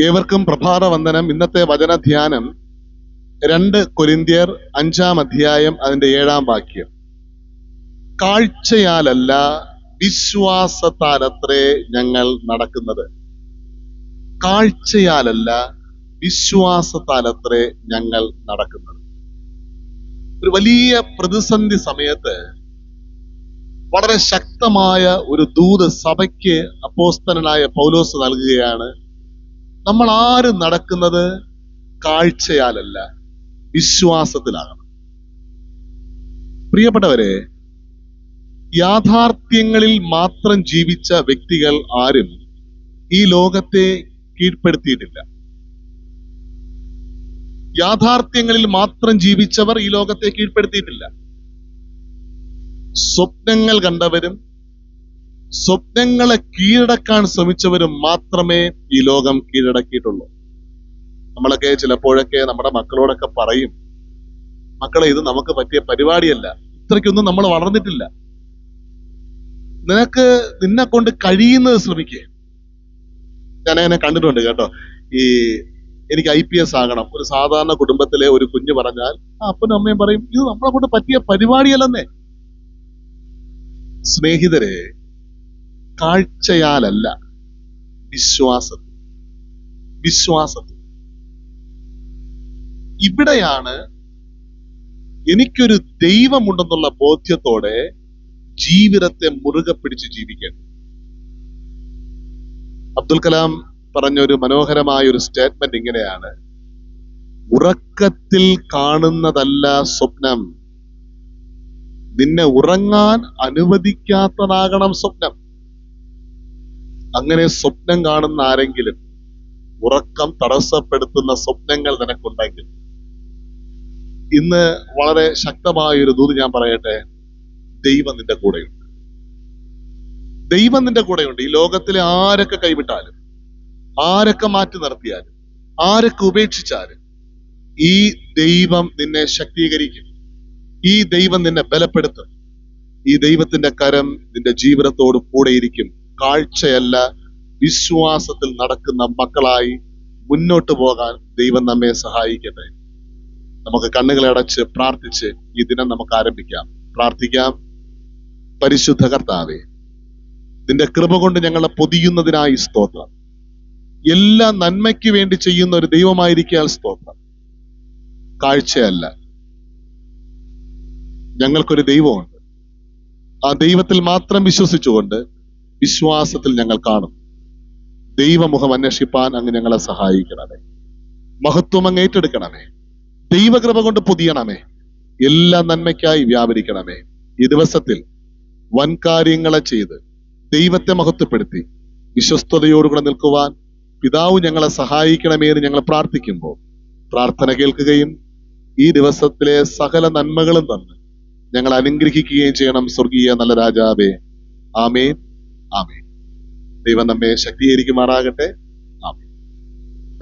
ഏവർക്കും പ്രഭാത വന്ദനം ഇന്നത്തെ വചന ധ്യാനം രണ്ട് കൊരിന്ത്യർ അഞ്ചാം അധ്യായം അതിന്റെ ഏഴാം വാക്യം. കാഴ്ചയാലല്ല വിശ്വാസത്താലത്രേ ഞങ്ങൾ നടക്കുന്നത്. കാഴ്ചയാലല്ല വിശ്വാസത്താലത്രേ ഞങ്ങൾ നടക്കുന്നത്. ഒരു വലിയ പ്രതിസന്ധി സമയത്ത് വളരെ ശക്തമായ ഒരു ദൂത് സഭയ്ക്ക് അപ്പോസ്തനായ പൗലോസ് നൽകുകയാണ് നമ്മൾ ആര് നടക്കുന്നത് കാഴ്ചയാലല്ല വിശ്വാസത്തിലാകണം. പ്രിയപ്പെട്ടവരെ യാഥാർത്ഥ്യങ്ങളിൽ മാത്രം ജീവിച്ച വ്യക്തികൾ ആരും ഈ ലോകത്തെ കീഴ്പ്പെടുത്തിയിട്ടില്ല. യാഥാർത്ഥ്യങ്ങളിൽ മാത്രം ജീവിച്ചവർ ഈ ലോകത്തെ കീഴ്പ്പെടുത്തിയിട്ടില്ല. സ്വപ്നങ്ങൾ കണ്ടവരും സ്വപ്നങ്ങളെ കീഴടക്കാൻ ശ്രമിച്ചവരും മാത്രമേ ഈ ലോകം കീഴടക്കിയിട്ടുള്ളൂ. നമ്മളൊക്കെ ചിലപ്പോഴൊക്കെ നമ്മുടെ മക്കളോടൊക്കെ പറയും മക്കളെ ഇത് നമുക്ക് പറ്റിയ പരിപാടിയല്ല. ഇത്രയ്ക്കൊന്നും നമ്മൾ വളർന്നിട്ടില്ല. നിനക്ക് നിന്നെ കൊണ്ട് കഴിയുന്നത് ശ്രമിക്കേ. ഞാൻ അങ്ങനെ കണ്ടിട്ടുണ്ട് കേട്ടോ. ഈ എനിക്ക് ഐ പി എസ് ആകണം. ഒരു സാധാരണ കുടുംബത്തിലെ ഒരു കുഞ്ഞ് പറഞ്ഞാൽ ആ അപ്പനും അമ്മയും പറയും ഇത് നമ്മളെ കൊണ്ട് പറ്റിയ പരിപാടിയല്ലെന്നേ. സ്നേഹിതരെ കാഴ്ചയാലല്ല. വിശ്വാസത്തിൽ. വിശ്വാസത്തിൽ. ഇവിടെയാണ് എനിക്കൊരു ദൈവമുണ്ടെന്നുള്ള ബോധ്യത്തോടെ ജീവിതത്തെ മുറുകെ പിടിച്ച് ജീവിക്കേണ്ടത്. അബ്ദുൽ കലാം പറഞ്ഞ ഒരു മനോഹരമായ ഒരു സ്റ്റേറ്റ്മെന്റ് ഇങ്ങനെയാണ്. ഉറക്കത്തിൽ കാണുന്നതല്ല സ്വപ്നം. നിന്നെ ഉറങ്ങാൻ അനുവദിക്കാത്തതാകണം സ്വപ്നം. അങ്ങനെ സ്വപ്നം കാണുന്ന ആരെങ്കിലും ഉറക്കം തടസ്സപ്പെടുത്തുന്ന സ്വപ്നങ്ങൾ നിനക്കുണ്ടെങ്കിൽ. ഇന്ന് വളരെ ശക്തമായ ഒരു ദൂത് ഞാൻ പറയട്ടെ ദൈവം നിന്റെ കൂടെയുണ്ട്. ദൈവം നിന്റെ കൂടെയുണ്ട്. ഈ ലോകത്തിലെ ആരൊക്കെ കൈവിട്ടാലും ആരൊക്കെ മാറ്റി നിർത്തിയാലും ആരൊക്കെ ഉപേക്ഷിച്ചാലും ഈ ദൈവം നിന്നെ ശക്തീകരിക്കും. ഈ ദൈവം നിന്നെ ബലപ്പെടുത്തും. ഈ ദൈവത്തിന്റെ കരം നിന്റെ ജീവിതത്തോട് കൂടെയിരിക്കും. കാഴ്ചയല്ല വിശ്വാസത്തിൽ നടക്കുന്ന മക്കളായി മുന്നോട്ട് പോകാൻ ദൈവം നമ്മെ സഹായിക്കട്ടെ. നമുക്ക് കണ്ണുകളെ അടച്ച് പ്രാർത്ഥിച്ച് ഈ ദിനം നമുക്ക് ആരംഭിക്കാം. പ്രാർത്ഥിക്കാം. പരിശുദ്ധ കർത്താവെ നിന്റെ കൃപ കൊണ്ട് ഞങ്ങളെ പൊതിയുന്നതിനായി സ്തോത്രം. എല്ലാ നന്മയ്ക്ക് വേണ്ടി ചെയ്യുന്ന ഒരു ദൈവമായിരിക്കാൻ സ്തോത്രം. കാഴ്ചയല്ല. ഞങ്ങൾക്കൊരു ദൈവമുണ്ട്. ആ ദൈവത്തിൽ മാത്രം വിശ്വസിച്ചുകൊണ്ട് വിശ്വാസത്തിൽ ഞങ്ങൾ കാണും. ദൈവമുഖം അന്വേഷിപ്പാൻ അങ്ങ് ഞങ്ങളെ സഹായിക്കണമേ. മഹത്വം അങ്ങ് ഏറ്റെടുക്കണമേ. ദൈവകൃപ കൊണ്ട് പൊതിയണമേ. എല്ലാ നന്മയ്ക്കായി വ്യാപരിക്കണമേ. ഈ ദിവസത്തിൽ വൻകാര്യങ്ങളെ ചെയ്ത് ദൈവത്തെ മഹത്വപ്പെടുത്തി വിശ്വസ്തയോടുകൂടെ നിൽക്കുവാൻ പിതാവ് ഞങ്ങളെ സഹായിക്കണമേ എന്ന് ഞങ്ങൾ പ്രാർത്ഥിക്കുമ്പോൾ പ്രാർത്ഥന കേൾക്കുകയും ഈ ദിവസത്തിലെ സകല നന്മകളും തന്ന് ഞങ്ങൾ അനുഗ്രഹിക്കുകയും ചെയ്യണം സ്വർഗീയ നല്ല രാജാവേ. ആമേൻ. ആമേൻ. ദൈവം നമ്മെ ശക്തീകരിക്കുമാറാകട്ടെ.